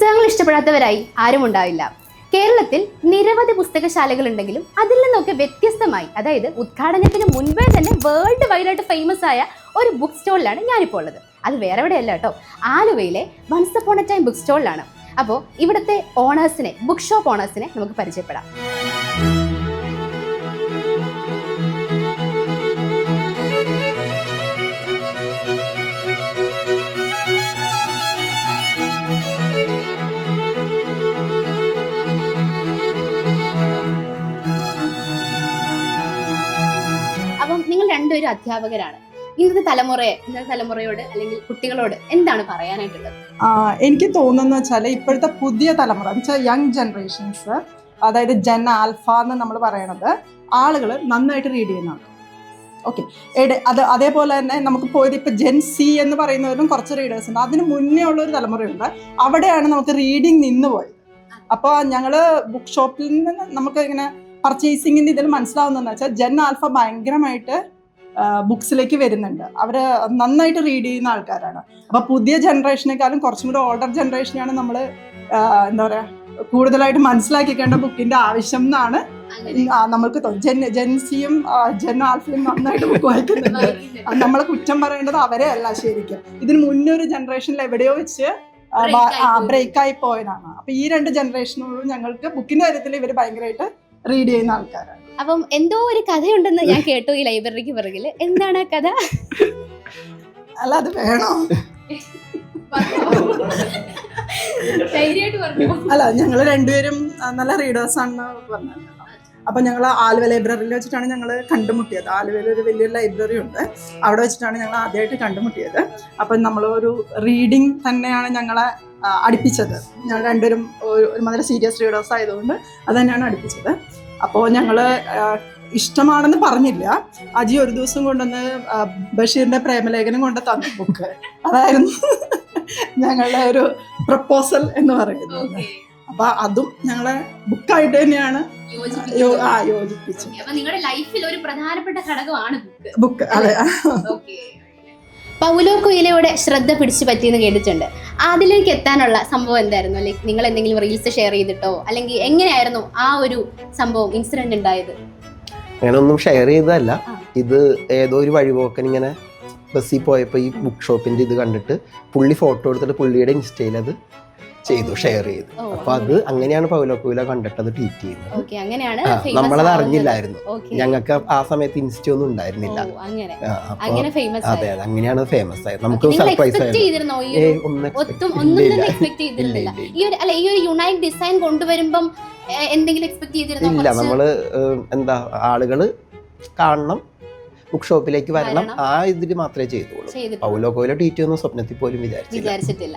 പുസ്തകങ്ങൾ ഇഷ്ടപ്പെടാത്തവരായി ആരും ഉണ്ടാവില്ല. കേരളത്തിൽ നിരവധി പുസ്തകശാലകൾ ഉണ്ടെങ്കിലും അതിൽ നിന്നൊക്കെ വ്യത്യസ്തമായി അതായത് ഉദ്ഘാടനത്തിന് മുൻപേ തന്നെ വേൾഡ് വൈഡായിട്ട് ഫേമസ് ആയ ഒരു ബുക്ക് സ്റ്റോളിലാണ് ഞാനിപ്പോൾ ഉള്ളത്. അത് വേറെ എവിടെയല്ല കേട്ടോ. ആലുവയിലെ once upon a time book സ്റ്റോളിലാണ് അപ്പോൾ ഇവിടുത്തെ ഓണേഴ്സിനെ ബുക്ക് ഷോപ്പ് ഓണേഴ്സിനെ നമുക്ക് പരിചയപ്പെടാം. രണ്ടുപേരും അധ്യാപകരാണ്. ഇന്നത്തെ തലമുറയെ ഇന്നത്തെ തലമുറയോട് അല്ലെങ്കിൽ കുട്ടികളോട് എന്താണ് പറയാനായിട്ടുള്ളത്? എനിക്ക് തോന്നുന്നു വെച്ചാൽ ഇപ്പോഴത്തെ പുതിയ തലമുറ വെച്ചാൽ യങ് ജനറേഷൻസ് അതായത് ജൻ ആൽഫ എന്ന് നമ്മൾ പറയണത് ആളുകൾ നന്നായിട്ട് റീഡ് ചെയ്യുന്നതാണ്. ഓക്കെ അത് അതേപോലെ തന്നെ നമുക്ക് പോയത് ഇപ്പൊ ജെൻ സി എന്ന് പറയുന്നവരും കുറച്ച് റീഡേഴ്സ് ഉണ്ട്. അതിന് മുന്നേ ഉള്ള ഒരു തലമുറയുണ്ട്. അവിടെയാണ് നമുക്ക് റീഡിങ് നിന്ന് പോയത്. അപ്പോൾ ഞങ്ങൾ ബുക്ക് ഷോപ്പിൽ നിന്ന് നമുക്ക് ഇങ്ങനെ പർച്ചേസിങ്ങിന്റെ ഇതിൽ മനസ്സിലാവുന്നതെന്ന് വെച്ചാൽ ജെൻ ആൽഫ ഭയങ്കരമായിട്ട് ബുക്സിലേക്ക് വരുന്നുണ്ട്. അവർ നന്നായിട്ട് റീഡ് ചെയ്യുന്ന ആൾക്കാരാണ്. അപ്പൊ പുതിയ ജനറേഷനേക്കാളും കുറച്ചും കൂടി ഓൾഡർ ജനറേഷനെയാണ് നമ്മൾ എന്താ പറയുക കൂടുതലായിട്ട് മനസ്സിലാക്കിക്കേണ്ട ബുക്കിന്റെ ആവശ്യം എന്നാണ് നമ്മൾക്ക് ജെൻ ജെൻസിയും ജെൻ ആൽഫിയും നന്നായിട്ട് ബുക്ക് വായിക്കുന്നുണ്ട്. നമ്മളെ കുറ്റം പറയേണ്ടത് അവരെ അല്ല ശരിക്കും. ഇതിന് മുന്നേ ഒരു ജനറേഷനിൽ എവിടെയോ വെച്ച് ബ്രേക്ക് ആയി പോയതാണ്. അപ്പൊ ഈ രണ്ട് ജനറേഷനോടും ഞങ്ങൾക്ക് ബുക്കിന്റെ കാര്യത്തിൽ ഇവർ ഭയങ്കരമായിട്ട് റീഡ് ചെയ്യുന്ന ആൾക്കാരാണ്. അപ്പം എന്തോ ഒരു കഥയുണ്ടെന്ന് ഞാൻ കേട്ടു ഈ ലൈബ്രറിക്ക് പിറകിൽ. എന്താണ് ആ കഥ? അല്ല അത് വേണോ? അല്ല ഞങ്ങൾ രണ്ടുപേരും നല്ല റീഡേഴ്സ് ആണെന്ന് പറഞ്ഞത് അപ്പൊ ഞങ്ങൾ ആലുവ ലൈബ്രറിയിൽ വെച്ചിട്ടാണ് ഞങ്ങൾ കണ്ടുമുട്ടിയത്. ആലുവയിൽ ഒരു വലിയൊരു ലൈബ്രറി ഉണ്ട്. അവിടെ വെച്ചിട്ടാണ് ഞങ്ങൾ ആദ്യമായിട്ട് കണ്ടുമുട്ടിയത്. അപ്പൊ നമ്മൾ ഒരു റീഡിങ് തന്നെയാണ് ഞങ്ങളെ അടുപ്പിച്ചത്. ഞങ്ങൾ രണ്ടുപേരും ഒരു ഒരുമാതിരി സീരിയസ് റീഡേഴ്സ് ആയതുകൊണ്ട് അത് തന്നെയാണ് അടുപ്പിച്ചത്. അപ്പോൾ ഞങ്ങൾ ഇഷ്ടമാണെന്ന് പറഞ്ഞില്ല. അജി ഒരു ദിവസം കൊണ്ടുവന്ന് ബഷീറിന്റെ പ്രേമലേഖനം കൊണ്ട് തന്ന ബുക്ക്. അതായിരുന്നു ഞങ്ങളുടെ ഒരു പ്രപ്പോസൽ എന്ന് പറയുന്നത്. അപ്പൊ അതും ഞങ്ങളെ ബുക്കായിട്ട് തന്നെയാണ് യോ- ആ യോജിപ്പിച്ചു. നിങ്ങളുടെ ലൈഫിൽ ഒരു പ്രധാനപ്പെട്ട ഘടകമാണ് ബുക്ക്. അതെ. പൗലോ കൊയിലയുടെ ശ്രദ്ധ പിടിച്ചു പറ്റിയെന്ന് കേട്ടിട്ടുണ്ട്. അതിലേക്ക് എത്താനുള്ള സംഭവം എന്തായിരുന്നു? ലൈക്ക് നിങ്ങൾ എന്തെങ്കിലും റീൽസ് ഷെയർ ചെയ്തിട്ടോ? അല്ലെങ്കിൽ എങ്ങനെയായിരുന്നു ആ ഒരു സംഭവം ഇൻസിഡന്റ് ഉണ്ടായത്? ഒന്നും ഷെയർ ചെയ്തതല്ല. ഇത് ഏതോ ഒരു വഴിപോക്കൻ ഇങ്ങനെ ബസ്സിൽ പോയപ്പോൾ ഈ ബുക്ക് ഷോപ്പിന്റെ ഇത് കണ്ടിട്ട് പുള്ളി ഫോട്ടോ എടുത്തിട്ട് പുള്ളിയുടെ ഇൻസ്റ്റയിൽ അത് ചെയ്തു ഷെയർ ചെയ്തു. അപ്പൊ അത് അങ്ങനെയാണ് പൗലോ കൂല കണ്ടിട്ട് അത് ട്വീറ്റ് ചെയ്യുന്നത്. നമ്മളത് അറിഞ്ഞില്ലായിരുന്നു. ഞങ്ങൾക്ക് ആ സമയത്ത് ഇൻസ്റ്റ ഒന്നും ഉണ്ടായിരുന്നില്ല. അതെ അതെ അങ്ങനെയാണ് ഫേമസ് ആയത്. നമുക്ക് സർപ്രൈസ് ആയിരുന്നു. ഡിസൈൻ കൊണ്ടുവരുമ്പം എന്തെങ്കിലും എക്സ്പെക്ട് ചെയ്തിരുന്നോ ഇല്ല നമ്മൾ എന്താ ആളുകൾ കാണണം ബുക്ക് ഷോപ്പിലേക്ക് വരണം. ആ ഇതിൽ മാത്രമേ ചെയ്തുള്ളൂ. പൗലോ കോയിലോ ട്വീറ്റ് ഒന്നും സ്വപ്നത്തിൽ പോലും വിചാരിച്ചില്ല. വിചാരിച്ചിട്ടില്ല.